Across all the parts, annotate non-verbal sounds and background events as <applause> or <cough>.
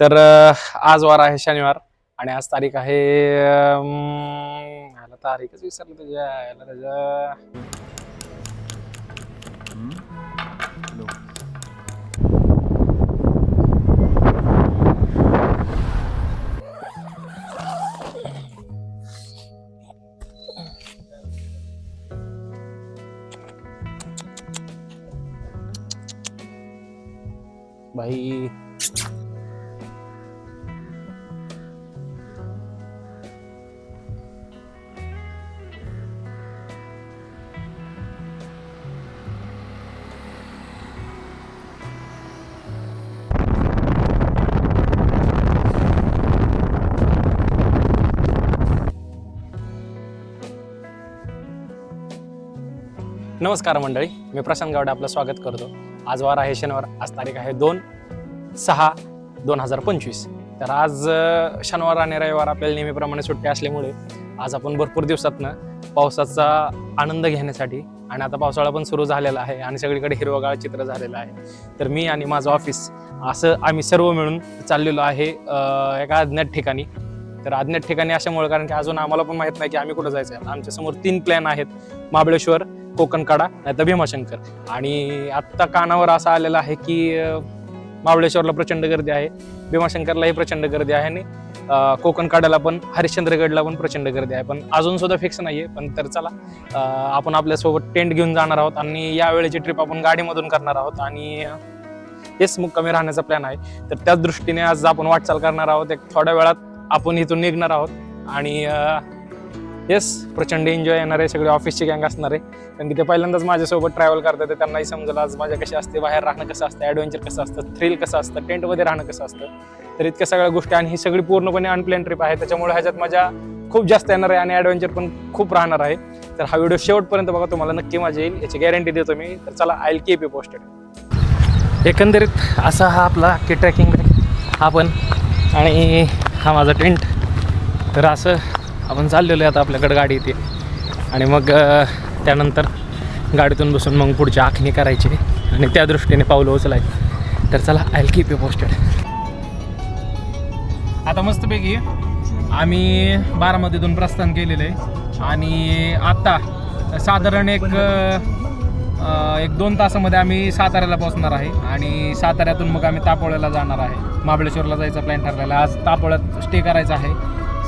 तर आज वार आहे शनिवार आणि आज तारीख आहे ह्याला तारीखच विसरलं त्याच्या ह्याला त्याच्या भाई नमस्कार मंडळी मी प्रशांत गावडे आपलं स्वागत करतो. आज वार आहे शनिवार आज तारीख आहे दोन सहा दोन हजार पंचवीस. तर आज शनिवार आणि रविवार आपल्याला नेहमीप्रमाणे सुट्टी असल्यामुळे आज आपण भरपूर दिवसातनं पावसाचा आनंद घेण्यासाठी आणि आता पावसाळा पण सुरू झालेला आहे आणि सगळीकडे हिरवगाळ चित्र झालेलं आहे. तर मी आणि माझं ऑफिस असं आम्ही सर्व मिळून चाललेलो आहे एका अज्ञात ठिकाणी. तर अज्ञात ठिकाणी अशामुळे कारण की अजून आम्हाला पण माहीत नाही की आम्ही कुठं जायचं आहे आमच्यासमोर तीन प्लॅन आहेत. महाबळेश्वर कोकणकाडा नाही तर भीमाशंकर. आणि आत्ता कानावर असं आलेलं आहे की अं, महाबळेश्वरला प्रचंड गर्दी आहे भीमाशंकरलाही प्रचंड गर्दी आहे आणि कोकण काढायला पण हरिश्चंद्रगडला पण प्रचंड गर्दी आहे. पण अजून सुद्धा फिक्स आहे पण तर चला आपण आपल्यासोबत टेंट घेऊन जाणार आहोत आणि यावेळेची ट्रिप आपण गाडीमधून करणार आहोत आणि हेच मुक्कामी राहण्याचा प्लॅन आहे. तर त्याच दृष्टीने आज आपण वाटचाल करणार आहोत. एक थोड्या वेळात आपण इथून निघणार आहोत आणि येस प्रचंड एन्जॉय येणार आहे सगळे ऑफिसची गँग असणार आहे. कारण की ते पहिल्यांदाच माझ्यासोबत ट्रॅव्हल करतात त्यांनाही समजलं आज माझ्या कशी असते बाहेर राहणं कसं असतं ॲडव्हेंचर कसं असतं थ्रिल कसं असतं टेंटमध्ये राहणं कसं असतं. तर इतक्या सगळ्या गोष्टी आणि ही सगळी पूर्णपणे अनप्लॅन ट्रिप आहे त्याच्यामुळे ह्याच्यात मजा खूप जास्त येणार आहे आणि ॲडव्हेंचर पण खूप राहणार आहे. तर हा व्हिडिओ शेवटपर्यंत बघा तुम्हाला नक्की माझी येईल याची गॅरंटी देतो मी. तर चला आय की पी पोस्टेड एकंदरीत असा हा आपला की ट्रॅकिंग आपण आणि हा माझा टेंट तर असं आपण चाललेलो आहे आता आपल्याकडे गाडी येते. आणि मग त्यानंतर गाडीतून बसून मग पुढची आखणी करायची. आणि त्या दृष्टीने पावलं उचलायची तर चला आय की यू पोस्टेड आता मस्तपैकी आम्ही बारामतीतून प्रस्थान केलेलं आहे. आणि आत्ता साधारण एक एक दोन तासामध्ये आम्ही साताऱ्याला पोहोचणार आहे. आणि साताऱ्यातून मग आम्ही तापोळ्याला जाणार आहे. महाबळेश्वरला जायचा प्लॅन ठरलेला आहे. आज तापोळ्यात स्टे करायचा आहे.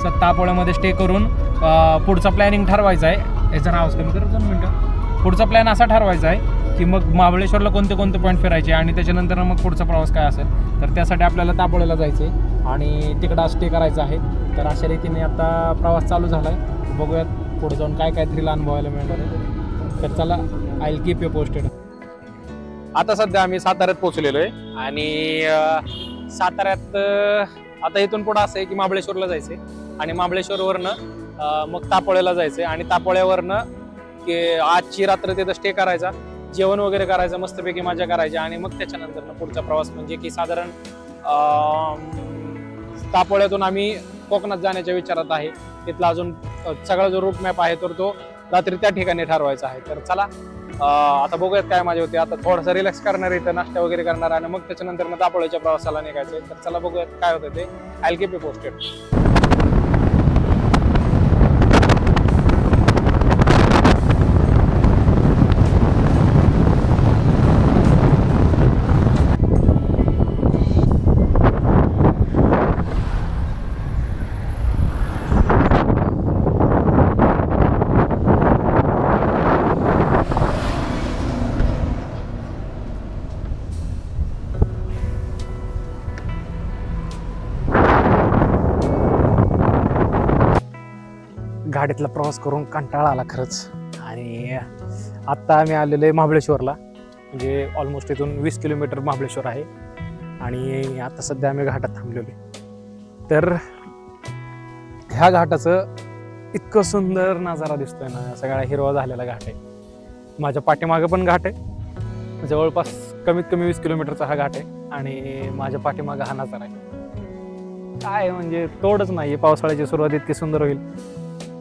सत्तापोळ्यामध्ये तापोळ्यामध्ये स्टे करून पुढचं पुढचा प्लॅनिंग ठरवायचा आहे. याचा नाव कमी कर दोन मिनटं. पुढचा प्लॅन असा ठरवायचा आहे की मग महाबळेश्वरला कोणते कोणते पॉईंट फिरायचे आणि त्याच्यानंतर मग पुढचा प्रवास काय असेल. तर त्यासाठी आपल्याला तापोळ्याला जायचं आहे आणि तिकडं स्टे करायचं आहे. तर अशा रीतीने आता प्रवास चालू झाला आहे बघूयात पुढे जाऊन काय काय थ्रीला अनुभवायला मिळणार आहे. तर चला आय कीप यू पोस्टेड आता सध्या आम्ही साताऱ्यात पोहोचलेलो आहे आणि साताऱ्यात आता इथून पुढं असं आहे की महाबळेश्वरला जायचं आहे आणि महाबळेश्वरवरनं मग तापोळ्याला जायचं आणि तापोळ्यावरनं की आजची रात्र तिथं स्टे करायचा. जेवण वगैरे करायचं मस्तपैकी मजा करायची. आणि मग त्याच्यानंतर पुढचा प्रवास म्हणजे की साधारण तापोळ्यातून आम्ही कोकणात जाण्याच्या विचारात आहे. तिथला अजून सगळा जो रूट मॅप आहे तर तो रात्री त्या ठिकाणी ठरवायचा आहे. तर चला आता बघूयात काय माझे होते. आता थोडंसं रिलॅक्स करणार इथं नाश्ता वगैरे करणार. आणि मग त्याच्यानंतर मग तापोळ्याच्या प्रवासाला निघायचं तर चला बघूयात काय होतं ते. आय की पी पोस्टेड गाडीतला प्रवास करून कंटाळा आला खरंच. आणि आत्ता आम्ही आलेलो आहे महाबळेश्वरला. म्हणजे ऑलमोस्ट इथून वीस किलोमीटर महाबळेश्वर आहे. आणि आता सध्या आम्ही घाटात थांबलेलो आहे. तर ह्या घाटाचं इतकं सुंदर नजारा दिसतोय ना सगळा हिरवा झालेला घाट आहे. माझ्या पाठीमागं पण घाट आहे. जवळपास कमीत कमी वीस किलोमीटरचा हा घाट आहे. आणि माझ्या पाठीमागं हा नजारा आहे. काय म्हणजे तोडच नाही पावसाळ्याची सुरुवात इतकी सुंदर होईल.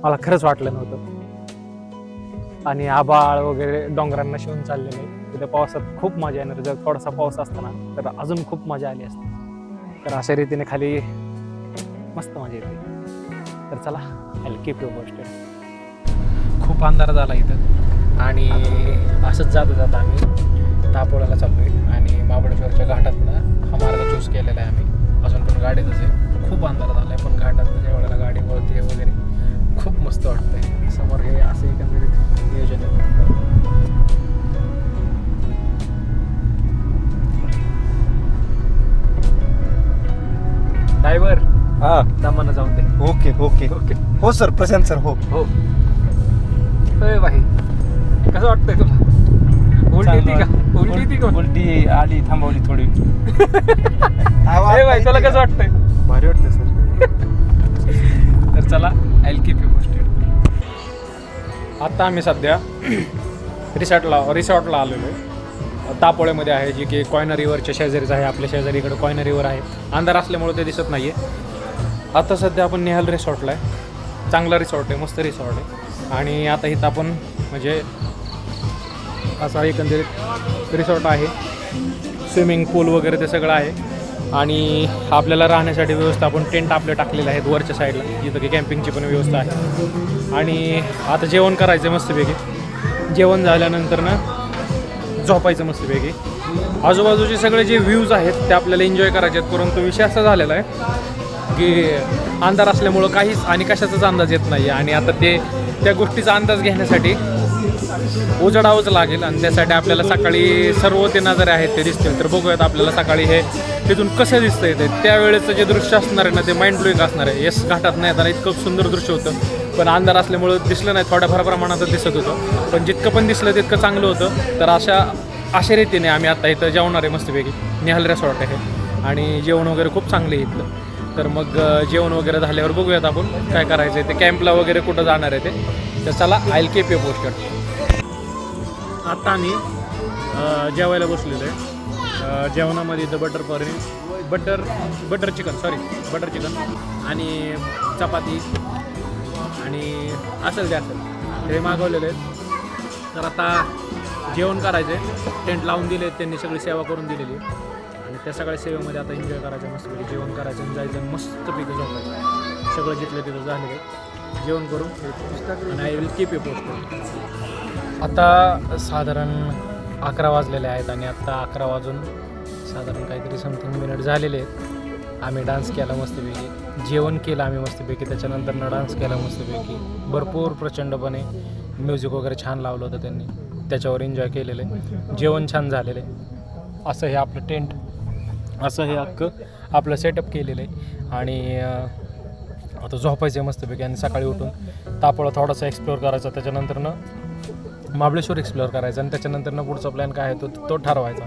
मला खरंच वाटलं नव्हतं. आणि आबाळ वगैरे डोंगरांना शिवून चाललेले तिथे पावसात खूप मजा येणार. जर थोडासा पाऊस असताना तर अजून खूप मजा आली असती. तर अशा रीतीने खाली मस्त मजा येते. तर चला आय कीप यू पोस्टेड खूप अंधार झाला इथं. आणि असंच जाता जाता आम्ही. दापोळ्याला चाललो आहे हो सर प्रशांत सर हो. हो. अय भाई कसं वाटतंय तुला? उलटी येते का? उलटी येते का? उलटी आली थांबवली थोडी. <laughs> भाई तुला कसं वाटतंय? भारी वाटतं सर तर चला आय कीप यू पोस्टेड आता आम्ही सध्या रिसॉर्टला रिसॉर्टला आलेलो आहे. तापोळ्यामध्ये आहे जी की कॉयना रिव्हरच्या शेजारीच आहे आपल्या शेजारीकडे कॉयना रिव्हर आहे. अंधार असल्यामुळे ते दिसत नाही आहे आता सध्या आपण निहाल रिसॉर्टला आहे. चांगला रिसॉर्ट आहे मस्त रिसॉर्ट आहे. आणि आता इथं आपण म्हणजे असा एकंदरीत रिसॉर्ट आहे. स्विमिंग पूल वगैरे ते सगळं आहे. आणि आपल्याला राहण्यासाठी व्यवस्था आपण टेंट आपले टाकलेले आहेत वरच्या साईडला जिथं की कॅम्पिंगची पण व्यवस्था आहे. आणि आता जेवण करायचं आहे मस्तपैकी. जेवण झाल्यानंतर ना झोपायचं मस्तपैकी. आजूबाजूचे सगळे जे व्ह्यूज आहेत ते आपल्याला एन्जॉय करायचे आहेत परंतु विषय असा झालेला आहे की अंधार असल्यामुळं काहीच आणि कशाचाच अंदाज येत नाही आणि आता ते त्या गोष्टीचा अंदाज घेण्यासाठी उजडावंच लागेल. आणि त्यासाठी आपल्याला सकाळी सर्व ते नजरे आहेत ते दिसतील. तर बघूयात आपल्याला सकाळी हे तिथून कसं दिसतंय ते. त्यावेळेचं जे दृश्य असणार आहे ना ते माइंड ब्लोईंग असणार आहे. यस घाटात नाही येताना इतकं सुंदर दृश्य होतं. पण अंधार असल्यामुळं दिसलं नाही थोड्याफार प्रमाणात दिसत होतं. पण जितकं पण दिसलं तितकं चांगलं होतं. तर अशा अशा रीतीने आम्ही आता इथं जेवणार आहे मस्तपैकी. निहाल रेसॉर्ट आहे. आणि जेवण वगैरे खूप चांगले आहे इथलं तर मग जेवण वगैरे झाल्यावर बघूयात आपण काय करायचं आहे ते. कॅम्पला वगैरे कुठं जाणार आहे ते. तर चला आयल के पे पोस्टर आता आम्ही जेवायला बसलेलो आहे. जेवणामध्ये इथं butter paneer butter butter chicken sorry butter chicken आणि चपाती आणि असेल ते असेल. हे मागवलेले आहेत. तर आता जेवण करायचं आहे टेंट लावून दिले त्यांनी सगळी सेवा करून दिलेली आहे. त्या सगळ्या सेवेमध्ये आता एन्जॉय करायचं मस्तपैकी जेवण करायचं जायचं आणि मस्तपैकी झोपायचं सगळं जिथलं तिथं झालेलं आहे. जेवण करून आणि I will keep you post आता साधारण अकरा वाजलेले आहेत आणि आत्ता अकरा वाजून साधारण काहीतरी समथिंग मिनिट झालेले आहेत. आम्ही डान्स केला मस्तपैकी जेवण केलं आम्ही मस्तपैकी त्याच्यानंतर न डान्स केला मस्तपैकी भरपूर प्रचंडपणे म्युझिक वगैरे छान लावलं होतं त्यांनी. त्याच्यावर एन्जॉय केलेलं आहे. जेवण छान झालेलं आहे. असं हे आपलं टेंट असं हे अख्खं आपलं सेटअप केलेलं आहे. आणि आता झोपायचं आहे मस्तपैकी आणि सकाळी उठून तापोळा थोडासा एक्सप्लोअर करायचा. त्याच्यानंतरनं महाबळेश्वर एक्सप्लोअर करायचा आणि त्याच्यानंतरनं पुढचा प्लॅन काय आहे तो तो ठरवायचा.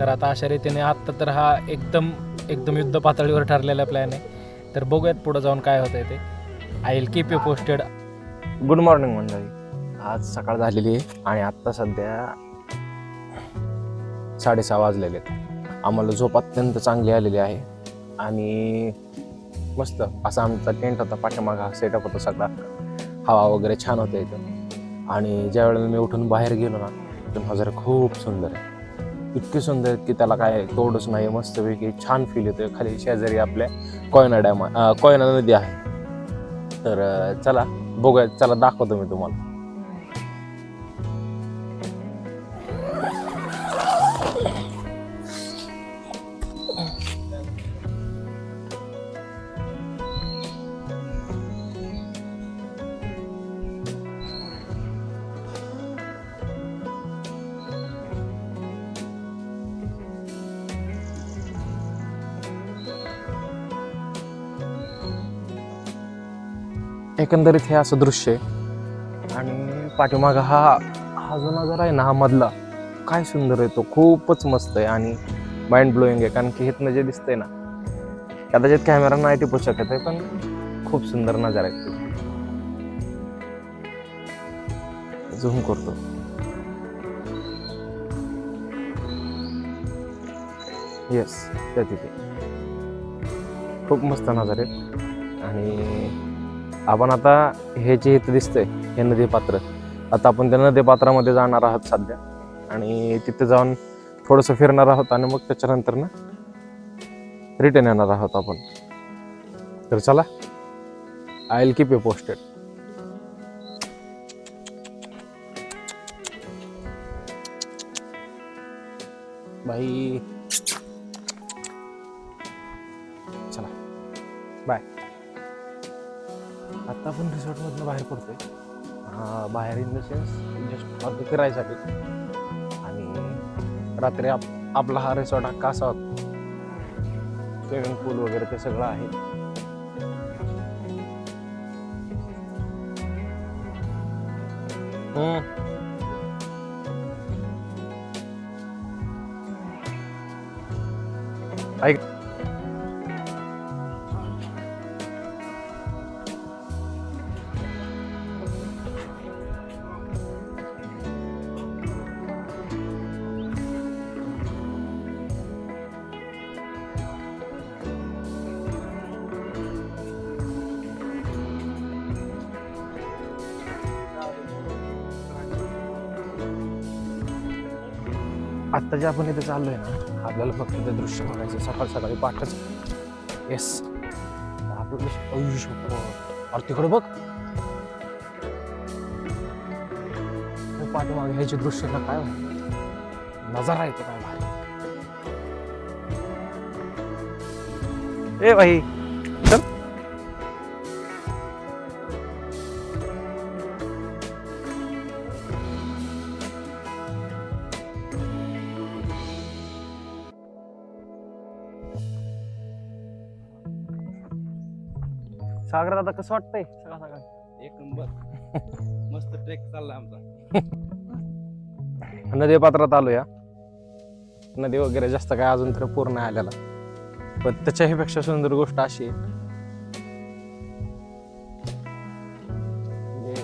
तर आता अशा रीतीने आत्ता तर हा एकदम एकदम युद्ध पातळीवर ठरलेला प्लॅन आहे. तर बघूयात पुढं जाऊन काय होतं आहे ते. I will keep you posted good morning मंडळी. आज सकाळ झालेली आहे आणि आत्ता सध्या साडेसहा वाजलेले आहेत. आम्हाला झोप अत्यंत चांगली आलेली आहे. आणि मस्त असा आमचा टेंट होता पाठीमागा सेटअप होता सगळा. हवा वगैरे छान होते इथं. आणि ज्या वेळेला मी उठून बाहेर गेलो ना तो नजारा खूप सुंदर आहे. इतकी सुंदर की त्याला काय तोडच नाही मस्तपैकी छान फील येतोय. खाली शेजारी आपल्या कोयना डॅम कोयना नदी आहे. तर चला बघूया चला दाखवतो मी तुम्हाला. एकंदरीत हे असं दृश्य आहे. आणि पाठीमागा हा हा जो नजारा आहे ना हा मधला काय सुंदर आहे तो. खूपच मस्त आहे आणि माइंड ब्लोईंग आहे. कारण की इथनं जे दिसतंय ना. कदाचित कॅमेरा नाही टिपू शकत आहे पण खूप सुंदर नजारा आहे झूम करतो. येस त्या तिथे. खूप मस्त नजारे आहेत. आणि आपण आता हे जे इथं दिसतंय हे नदी पात्र आता आपण त्या नदी पात्रामध्ये जाणार आहोत सध्या. आणि तिथे जाऊन थोडंसं फिरणार आहोत आणि मग त्याच्यानंतर ना रिटर्न येणार आहोत आपण. तर चला I will keep you posted bye आता आपण रिसॉर्टमधनं बाहेर पडतोय. बाहेर इन द सेन्स जस्ट फिरायसाठी आणि रात्री आप आपला हा रिसॉर्ट हा कासा होता. स्विमिंग पूल वगैरे ते सगळं आहे. ऐक. आत्ता जे आपण इथे चाललोय ना आपल्याला फक्त ते दृश्य बघायचं सकाळ सकाळी पाठच. येस आपल्याला आयुष्य अरे तिकडे बघ. पाठीमागे ह्याचे दृश्य ना काय नजारा येतो काय भारी ए भाई आता कसं वाटतंय? सकाळ सकाळ एक नंबर. मस्त ट्रेक चाललाय आमचा. <laughs> नदी पात्रात आलो या नदी वगैरे जास्त काय अजून तर पूर्ण नाही आलेला. पण त्याच्याही पेक्षा सुंदर गोष्ट अशी आहे. म्हणजे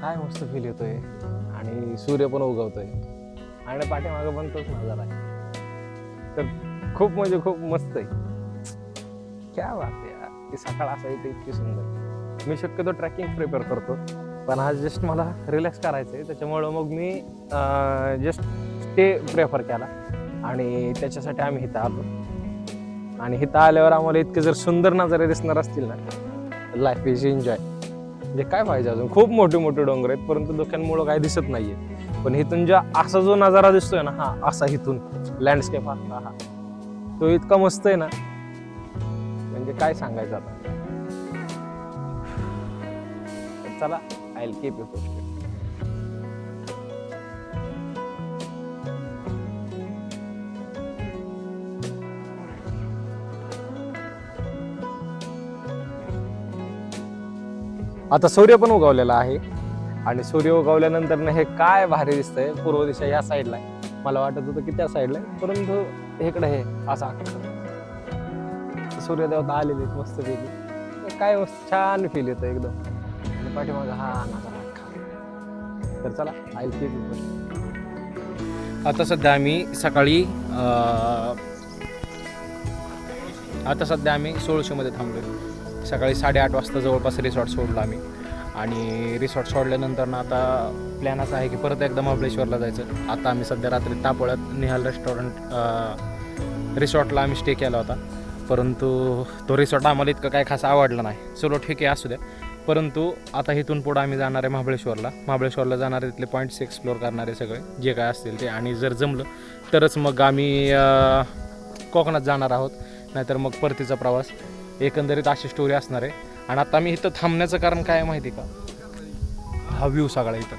काय मस्त फील येतोय आणि सूर्य पण उगवतोय. आणि पाठीमागं पण तोच नजारा आहे. तर खूप म्हणजे खूप मस्त आहे. क्या बात आहे. ती सकाळ असायची इतकी सुंदर. मी शक्यतो ट्रॅकिंग प्रिपेअर करतो. पण आज जस्ट मला रिलॅक्स करायचं आहे त्याच्यामुळं मग मी जस्ट स्टे प्रेफर केला. आणि त्याच्यासाठी आम्ही इथं आलो. आणि इथं आल्यावर आम्हाला इतके जर सुंदर नजारे दिसणार असतील ना लाईफ इज एन्जॉय म्हणजे काय पाहिजे अजून? खूप मोठे मोठे डोंगर आहेत परंतु धोक्यांमुळं काय दिसत नाहीये. पण इथून ज्या असा जो नजारा दिसतोय ना हा असा इथून लँडस्केप हा हा. तो इतका मस्त आहे ना म्हणजे काय सांगायचं आता? चला I will keep you posted आता सूर्य पण उगवलेला आहे आणि सूर्य उगवल्यानंतर ना हे काय भारी दिसतंय पूर्व दिशा या साईडला आहे. मला वाटत होतं की त्या साईडला आहे परंतु इकडे हे असा सूर्यदेवता आलेले आहेत मस्त पैकी काय मस्त छान फील येतं एकदम. आणि पाठीमाग हा तर चला आय आता सध्या आम्ही सकाळी आता सध्या आम्ही सोळशेमध्ये थांबलो सकाळी साडेआठ वाजता जवळपास रिसॉर्ट सोडला आम्ही. आणि रिसॉर्ट सोडल्यानंतर ना आता प्लॅन असा आहे की परत एकदा महाबळेश्वरला जायचं. आता आम्ही सध्या रात्री तापोळ्यात निहाल रेस्टॉरंट रिसॉर्टला आम्ही स्टे केला होता. परंतु तो रिसॉर्ट आम्हाला इतकं काय खास आवडला नाही. चलो ठीक आहे असू द्या. परंतु आता इथून पुढं आम्ही जाणार आहे महाबळेश्वरला. महाबळेश्वरला जाणारे तिथले पॉईंट्स एक्सप्लोअर करणारे सगळे जे काय असतील ते. आणि जर जमलं तरच मग आम्ही कोकणात जाणार आहोत. नाहीतर मग परतीचा प्रवास. एकंदरीत अशी स्टोरी असणार आहे. आणि आता मी इथं थांबण्याचं कारण काय आहे माहिती का? हा व्ह्यू सगळा इथं.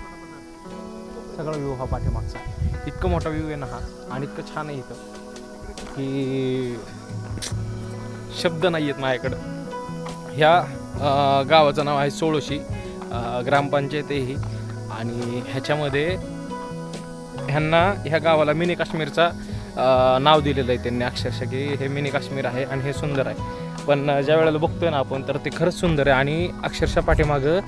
सगळा व्ह्यू हा पाठीमागचा इतकं मोठा व्ह्यू आहे ना हा. आणि इतकं छान आहे इथं. की शब्द नाही आहेत माझ्याकडं. ह्या गावाचं नाव आहे सोळोशी अं, ग्रामपंचायत ही आणि ह्याच्यामध्ये ह्यांना ह्या गावाला मिनी काश्मीरचा नाव दिलेलं आहे त्यांनी अक्षरशः की हे मिनी काश्मीर आहे आणि हे सुंदर आहे. पण ज्या वेळेला बघतोय ना आपण तर ते खरंच सुंदर आहे आणि अक्षरशः पाठीमागं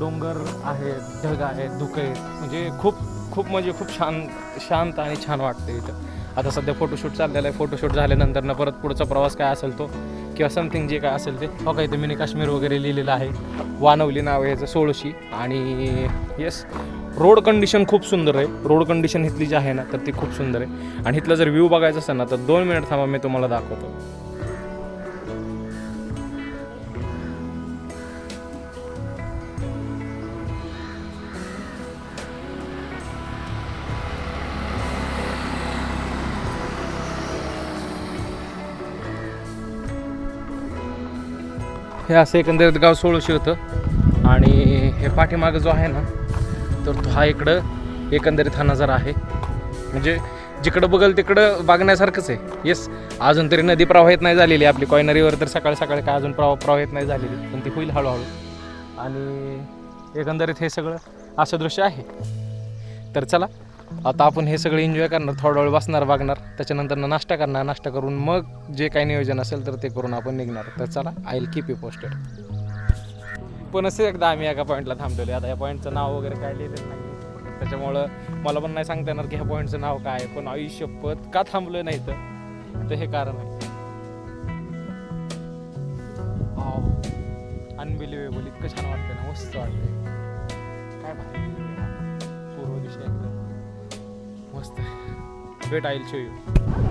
डोंगर आहेत ढग आहेत धुकं आहेत म्हणजे खूप खूप म्हणजे खूप शांत शांत आणि छान वाटतं इथं. आता सध्या फोटोशूट चाललेला आहे. फोटोशूट झाल्यानंतर परत पुढचा प्रवास काय असेल तो? किंवा समथिंग जे काय असेल ते? हो काय ते मिनी काश्मीर वगैरे लिहिलेलं आहे. वानवली नाव आहे याचं सोळशी. आणि येस रोड कंडिशन खूप सुंदर आहे. रोड कंडिशन इथली जी आहे ना तर ती खूप सुंदर आहे. आणि इथलं जर व्ह्यू बघायचं असेल ना तर दोन मिनिट थांबा मी तुम्हाला दाखवतो. हे असं एकंदरीत गाव सोळूशी होतं. आणि हे पाठीमागं जो आहे ना तर तो हा इकडं एकंदरीत हा नजारा आहे. म्हणजे जिकडं बघल तिकडं बघण्यासारखंच आहे. येस अजून तरी नदी प्रवाहित नाही झालेली. आपली कॉयनरीवर तर सकाळी सकाळी काय अजून प्रवा प्रवाहित नाही झालेली. पण ती होईल हळूहळू. आणि एकंदरीत हे सगळं असं दृश्य आहे. तर चला आता आपण हे सगळं एन्जॉय करणार थोडा वेळ बसणार वागणार त्याच्यानंतर नाश्ता करणार नाश्ता करून मग जे काही नियोजन असेल तर ते करून आपण निघणार. तर चला I will keep you posted पण असे एकदा आम्ही एका पॉईंटला थांबलेलो आता या पॉईंटचं नाव वगैरे काय लिहिलेलं नाही. त्याच्यामुळं मला पण नाही सांगता येणार की ह्या पॉईंटचं नाव काय आहे. पण आयुष्यपत का थांबलं नाही तर तर हे कारण आहे. अनबिलिव्हेबल इतकं छान वाटतं ना. मस्त वाटतंय. काय भारी. एकदम मस्त वेट आईल शो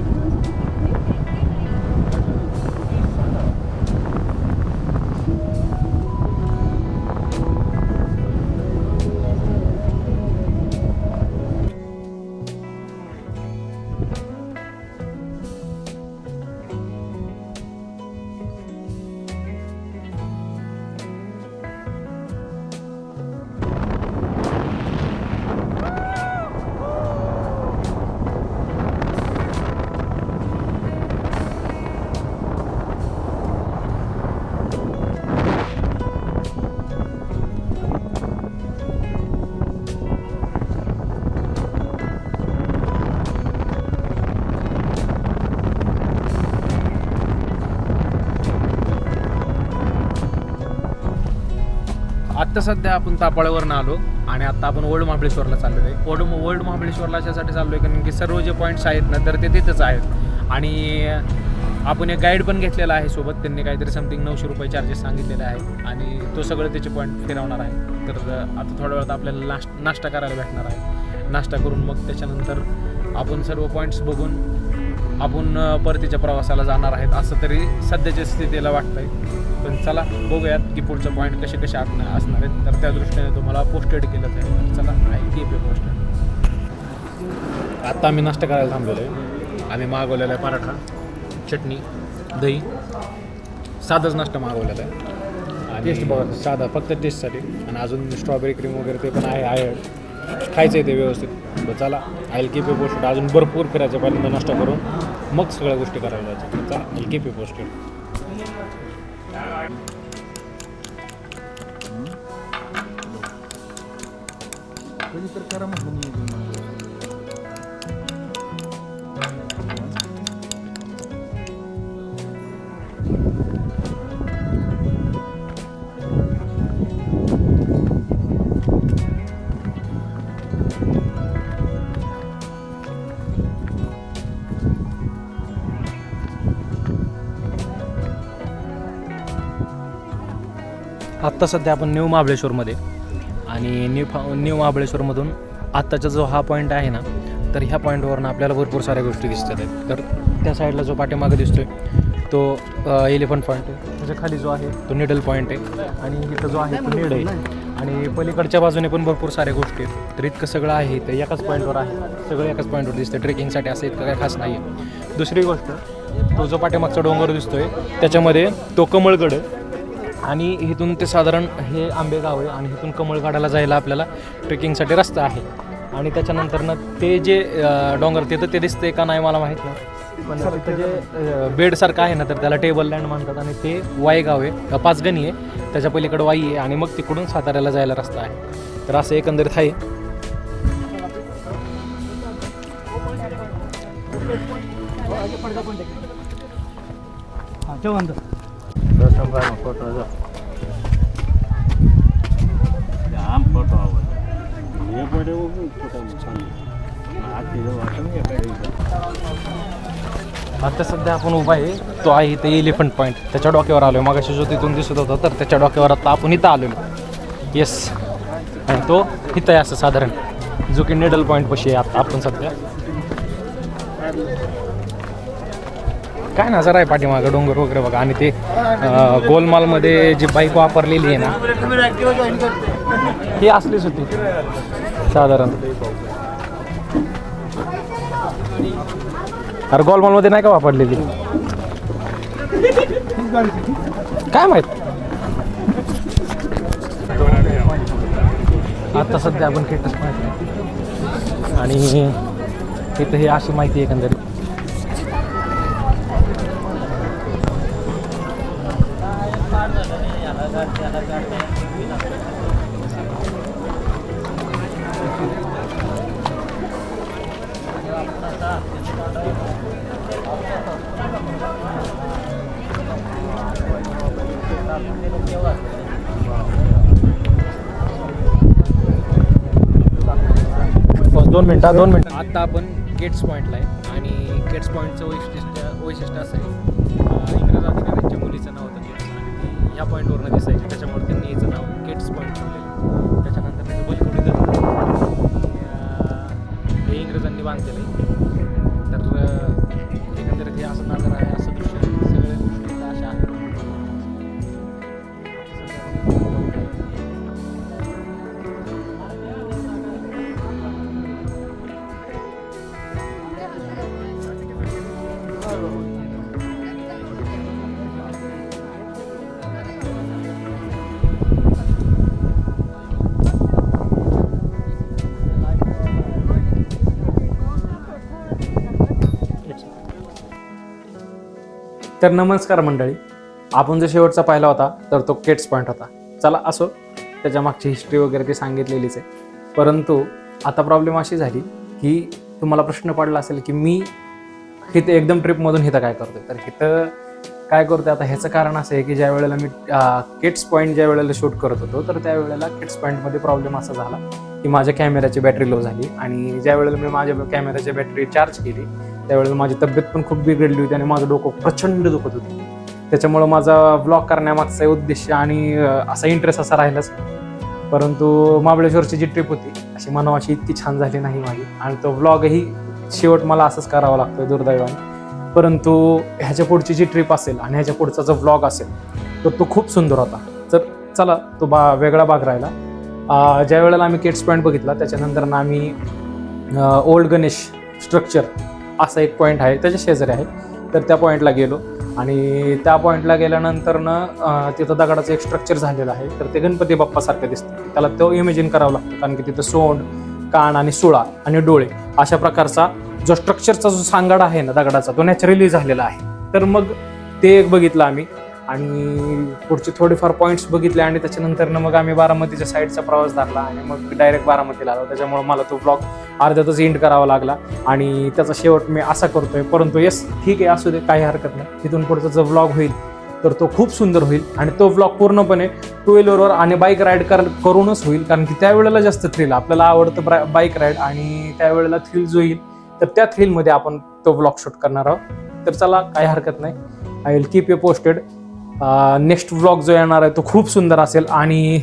आत्ता सध्या आपण तापाळ्यावरनं आलो आणि आता आपण ओल्ड महाबळेश्वरला चाललो आहे ओल्ड ओल्ड महाबळेश्वरला अशासाठी चाललो आहे कारण की सर्व जे पॉईंट्स आहेत ना तर ते तिथंच आहेत. आणि आपण एक गाईड पण घेतलेला आहे सोबत. त्यांनी काहीतरी समथिंग नऊशे रुपये चार्जेस सांगितलेले आहे आणि तो सगळं त्याचे पॉईंट फिरवणार आहे. तर आता थोड्या वेळात आपल्याला नाश नाश्ता करायला भेटणार आहे. नाश्ता करून मग त्याच्यानंतर आपण सर्व पॉईंट्स बघून आपण परतीच्या प्रवासाला जाणार आहेत. असं तरी सध्याच्या स्थितीला वाटतं आहे पण चला बघूयात की पुढचं पॉईंट कसे कसे असणार असणार आहेत. तर त्या दृष्टीने तुम्हाला पोस्टेड केलं जाईल तर चला आय कीप पोस्टेड आत्ता आम्ही नाश्ता करायला थांबलेलो आहे. आम्ही मागवलेला आहे पराठा चटणी दही. साधाच नाश्ता मागवलेला आहे. टेस्ट बघा साधा फक्त टेस्टसाठी आणि अजून स्ट्रॉबेरी क्रीम वगैरे ते पण आहे आहे. खायचं आहे ते व्यवस्थित. चला. आयल की पे पोस्टेड अजून भरपूर फिरायचं पहिल्यांदा नाश्ता करून मग सगळ्या गोष्टी करायला जायचं. चला आयल की पे पोस्टेड कधी तर करा म्हटलं नियोजन आत्ता सध्या आपण न्यू महाबळेश्वरमध्ये आणि न्यू फा न्यू महाबळेश्वरमधून आत्ताचा जो हा पॉईंट आहे ना तर ह्या पॉईंटवरनं आपल्याला भरपूर साऱ्या गोष्टी दिसतात आहेत. तर त्या साईडला जो पाठीमागं दिसतोय तो एलिफंट पॉईंट आहे. त्याच्याखाली जो आहे तो निडल पॉईंट आहे. आणि इथं जो आहे तो निड आहे. आणि पलीकडच्या बाजूने पण भरपूर साऱ्या गोष्टी आहेत. तर इतकं सगळं आहे ते एकाच पॉईंटवर आहे. सगळं एकाच पॉईंटवर दिसतं ट्रेकिंगसाठी असं इतकं काही खास नाही आहे दुसरी गोष्ट तो जो पाठीमागचा डोंगर दिसतोय त्याच्यामध्ये तो कमळगड आहे. आणि इथून ते साधारण हे आंबेगाव आहे आणि इथून कमळगाडाला जायला आपल्याला ट्रेकिंगसाठी रस्ता आहे. आणि त्याच्यानंतरनं ते जे डोंगर तिथं ते दिसते का नाही मला माहीत नाही. पण तिथं जे बेडसारखं आहे ना तर त्याला टेबल लँड म्हणतात आणि ते वाईगाव आहे. पाचगणी आहे. त्याच्या पलीकडं वाई आहे आणि मग तिकडून साताऱ्याला जायला रस्ता आहे. तर असं एकंदरीत आहे. हां जेवण આમ ફોટો આવે એ પડે એવું ફોટો छान हाती वाटतं नाही काय आता सध्या आपण उभा आहे तो आहे इथे एलिफंट पॉईंट त्याच्या डोक्यावर आलो आहे मग जो तिथून दिसत होता तर त्याच्या डोक्यावर आता आपण इथं आलेलो येस आणि तो इथं आहे असं साधारण जो की निडल पॉईंट पशी आहे आता आपण सध्या काय नजर आहे पाठीमागं? डोंगर वगैरे बघा. आणि ते गोलमालमध्ये जी बाईक वापरलेली आहे ना ही असलीच होती. साधारण. अरे गोलमालमध्ये नाही का वापरलेली? काय माहीत? आता सध्या आपण केटस आणि इथं हे अशी माहिती आहे एकंदरीत दोन मिनटं दोन मिनटं. आता आपण गेट्स पॉईंटला आहे आणि गेट्स पॉईंटचं वैशिष्ट्य वैशिष्ट्य असं आहे. इंग्रज अधिकाऱ्यांच्या मुलीचं नाव होतं गेट्स आणि ह्या पॉईंटवरनं दिसायचे. त्याच्यामुळे त्यांनी याचं नाव गेट्स पॉईंट ठेवलेलं त्याच्यानंतर त्याचं बलकुडी धरण हे इंग्रजांनी बांधलेलं आहे. तर नमस्कार मंडळी. आपण जो शेवटचा पाहिला होता तर तो केट्स पॉईंट होता. चला असो त्याच्या मागची हिस्ट्री वगैरे ती सांगितलेलीच आहे. परंतु आता प्रॉब्लेम अशी झाली की तुम्हाला प्रश्न पडला असेल की मी हिथं एकदम ट्रिपमधून इथं काय करतोय? तर इथं काय करतोय? आता ह्याचं कारण असं आहे की ज्या वेळेला मी किट्स पॉईंट ज्या वेळेला शूट करत होतो तर त्यावेळेला किट्स पॉईंटमध्ये प्रॉब्लेम असा झाला की माझ्या कॅमेऱ्याची बॅटरी लो झाली आणि ज्या वेळेला मी माझ्या कॅमेऱ्याची बॅटरी चार्ज केली त्यावेळेला माझी तब्येत पण खूप बिघडली होती आणि माझं डोकं प्रचंड दुखत होतं. त्याच्यामुळं माझा ब्लॉग करण्यामागचा उद्देश आणि असा इंटरेस्ट असा राहिलाच. परंतु महाबळेश्वरची जी ट्रिप होती अशी मनावाशी अशी इतकी छान झाली नाही माझी. आणि तो व्लॉगही शेवट मला असंच करावा लागतोय दुर्दैवाने. परंतु ह्याच्या पुढची जी ट्रिप असेल आणि ह्याच्या पुढचा जो व्लॉग असेल तर तो खूप सुंदर होता. तर चला तो बा वेगळा भाग राहिला. ज्या वेळेला आम्ही किड्स पॉईंट बघितला त्याच्यानंतर ना आम्ही ओल्ड गणेश स्ट्रक्चर असा एक पॉईंट आहे. त्याच्या शेजारी आहे. तर त्या पॉईंटला गेलो. आणि त्या पॉईंटला गेल्यानंतरनं तिथं दगडाचं एक स्ट्रक्चर झालेलं आहे. तर ते गणपती बाप्पासारखं दिसतं. त्याला तो इमेजिन करावं लागतं. कारण की तिथं सोंड कान आणि सुळा आणि डोळे अशा प्रकारचा जो स्ट्रक्चरचा जो सांगाडा आहे ना दगडाचा तो नॅचरली झालेला आहे. तर मग ते एक बघितलं आम्ही. आणि पुढचे थोडेफार पॉईंट्स बघितले आणि त्याच्यानंतरनं मग आम्ही बारामतीच्या साईडचा प्रवास धरला आणि मग डायरेक्ट बारामतीला आलो. त्याच्यामुळे मला तो ब्लॉग अर्ध्यातच एंड करावा लागला आणि त्याचा शेवट मी असा करतोय. परंतु येस ठीक आहे असू दे काही हरकत नाही. तिथून पुढचा जो ब्लॉग होईल तर तो खूप सुंदर होईल आणि तो ब्लॉग पूर्णपणे टू व्हीलरवर आणि बाईक राईड कर करूनच होईल. कारण की त्यावेळेला जास्त थ्रिल आपल्याला आवडतं बाईक राईड आणि त्यावेळेला थ्रिल जो येईल तर त्या थ्रिलमध्ये आपण तो ब्लॉग शूट करणार आहोत. तर चला काही हरकत नाही. I will keep you posted next vlog जो येणार आहे तो खूप सुंदर असेल आणि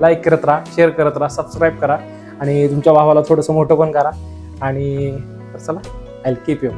लाईक करत राहा शेअर करत राहा सबस्क्राईब करा आणि तुमच्या भावाला थोडंसं मोठं पण करा. आणि चला आय विल कीप यू